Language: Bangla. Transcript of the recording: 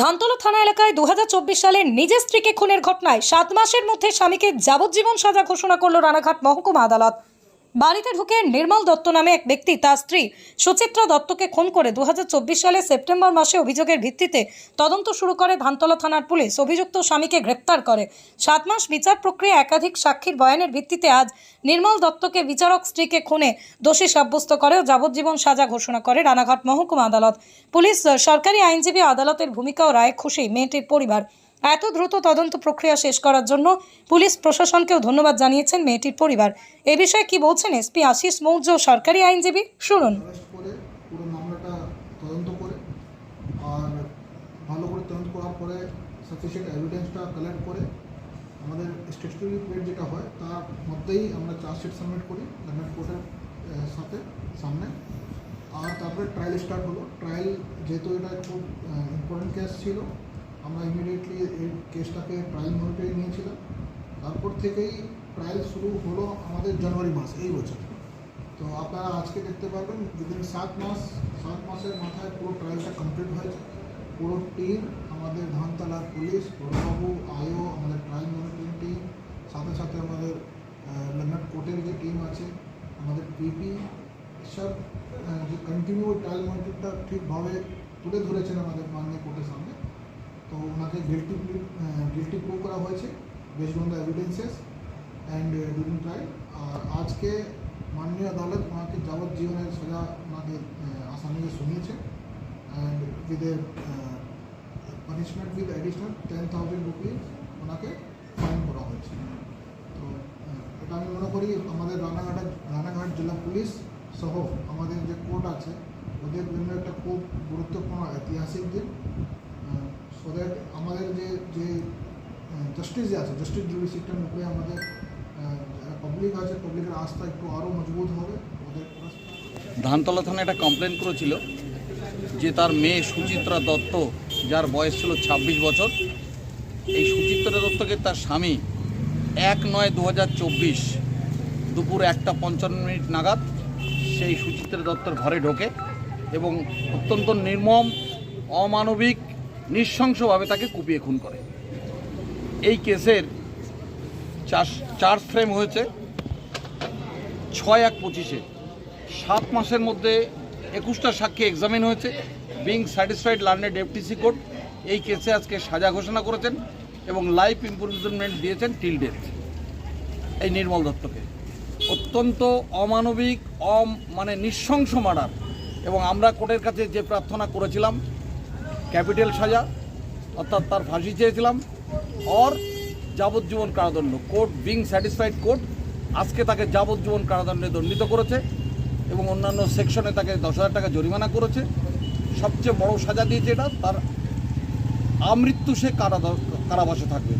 ধানতলা থানা এলাকায় দু হাজার চব্বিশ সালে নিজের স্ত্রীকে খুনের ঘটনায় সাত মাসের মধ্যে স্বামীকে যাবজ্জীবন সাজা ঘোষণা করল রানাঘাট মহকুমা আদালত। বাড়িতে ঢুকে নির্মল দত্ত নামে এক ব্যক্তি, তার স্ত্রী সুচিত্রা দত্তকে খুন করে দু সালের সেপ্টেম্বর মাসে অভিযোগের ভিত্তিতে তদন্ত শুরু করে ধানতলা থানার পুলিশ। অভিযুক্ত স্বামীকে গ্রেপ্তার করে। সাত মাস বিচার প্রক্রিয়া একাধিক সাক্ষীর বয়ানের ভিত্তিতে আজ নির্মল দত্তকে বিচারক স্ত্রীকে খুনে দোষী সাব্যস্ত করে ও যাবজ্জীবন সাজা ঘোষণা করে রানাঘাট মহকুমা আদালত। পুলিশ সরকারি আইনজীবী আদালতের ভূমিকা ও রায় খুশি মেয়েটির পরিবার। এত দ্রুত তদন্ত প্রক্রিয়া শেষ করার জন্য পুলিশ প্রশাসনকেও ধন্যবাদ জানিয়েছেন মেয়েটির পরিবার। এ বিষয়ে কি বলছেন এসপি আশিস মৌর্য, সরকারি আইনজীবী? শুনুন। তদন্ত করে আমাদের স্ট্যাচুটরি পিরিয়ড যেটা হয়, তার মধ্যেই আমরা চার্জশিট সাবমিট করি ল্যান্ড কোর্টের সাথে, সামনে। আর তারপরে ট্রায়াল স্টার্ট হলো। ট্রায়াল যেহেতু এটা খুব ইম্পর্টেন্ট কেস ছিল আমরা ইমিডিয়েটলি এই কেসটাকে ট্রায়াল মনিটরে নিয়েছিলাম। তারপর থেকেই ট্রায়াল শুরু হলো আমাদের জানুয়ারি মাস এই বছর। তো আপনারা আজকে দেখতে পারবেন উইদিন সাত মাস সাত মাসের মাথায় পুরো ট্রায়ালটা কমপ্লিট হয়েছে। পুরো টিম আমাদের ধানতলার পুলিশ বড়বাবু আয়ো আমাদের ট্রায়াল মনিটরিং টিম সাথে সাথে আমাদের লেনার্ড কোর্টের যে টিম আছে আমাদের পিপি সব আহ, যে কন্টিনিউ ট্রায়াল মনিটরটা ঠিকভাবে তুলে ধরেছেন আমাদের মাননীয় কোর্টের সামনে। তো ওনাকে গিলটি গিলটি প্রুভ করা হয়েছে based on the evidences and during trial আর আজকে মাননীয় আদালত ওনাকে যাবজ্জীবনের সাজা ওনাকে আসামিকে শুনিয়েছে and with punishment with additional ten thousand rupees ওনাকে ফাইন করা হয়েছে। তো এটা আমি মনে করি আমাদের রানাঘাটের রানাঘাট জেলা পুলিশ সহ আমাদের যে কোর্ট আছে, ওদের জন্য একটা খুব গুরুত্বপূর্ণ ঐতিহাসিক দিন। যে জাস্টিস যে আছে জাস্টিস জুডি সিস্টেম উপরে আমাদের যারা পাবলিক আছে পাবলিকের আস্থা একটু আরও মজবুত হবে ধানতলা থানায় একটা কমপ্লেন করেছিল যে তার মেয়ে সুচিত্রা দত্ত, যার বয়স ছিল ২৬ বছর, এই সুচিত্রা দত্তকে তার স্বামী এক নয় দু দুপুর একটা পঞ্চান্ন মিনিট নাগাদ সেই সুচিত্রা দত্তর ঘরে ঢোকে এবং অত্যন্ত নির্মম, অমানবিক, নৃশংসভাবে তাকে কুপিয়ে খুন করে। এই কেসের চার্জ ফ্রেম হয়েছে ছয় এক পঁচিশে। সাত মাসের মধ্যে একুশটা সাক্ষী এক্সামিন হয়েছে। বিং স্যাটিসফাইড লার্নের ডেপুটিসি কোর্ট এই কেসে আজকে সাজা ঘোষণা করেছেন এবং লাইফ ইম্প্রুভমেন্ট দিয়েছেন টিল ডেথ এই নির্মল দত্তকে। অত্যন্ত অমানবিক, অম মানে নৃশংস মার্ডার। এবং আমরা কোর্টের কাছে যে প্রার্থনা করেছিলাম, ক্যাপিটাল সাজা, অর্থাৎ তার ফাঁসি চেয়েছিলাম অর যাবজ্জীবন কারাদণ্ড। কোর্ট বিং স্যাটিসফাইড কোর্ট আজকে তাকে যাবজ্জীবন কারাদণ্ডে দণ্ডিত করেছে এবং অন্যান্য সেকশনে তাকে দশ হাজার টাকা জরিমানা করেছে। সবচেয়ে বড় সাজা দিয়েছে এটা, তার আমৃত্যু সে কারা কারাবাসে থাকবে।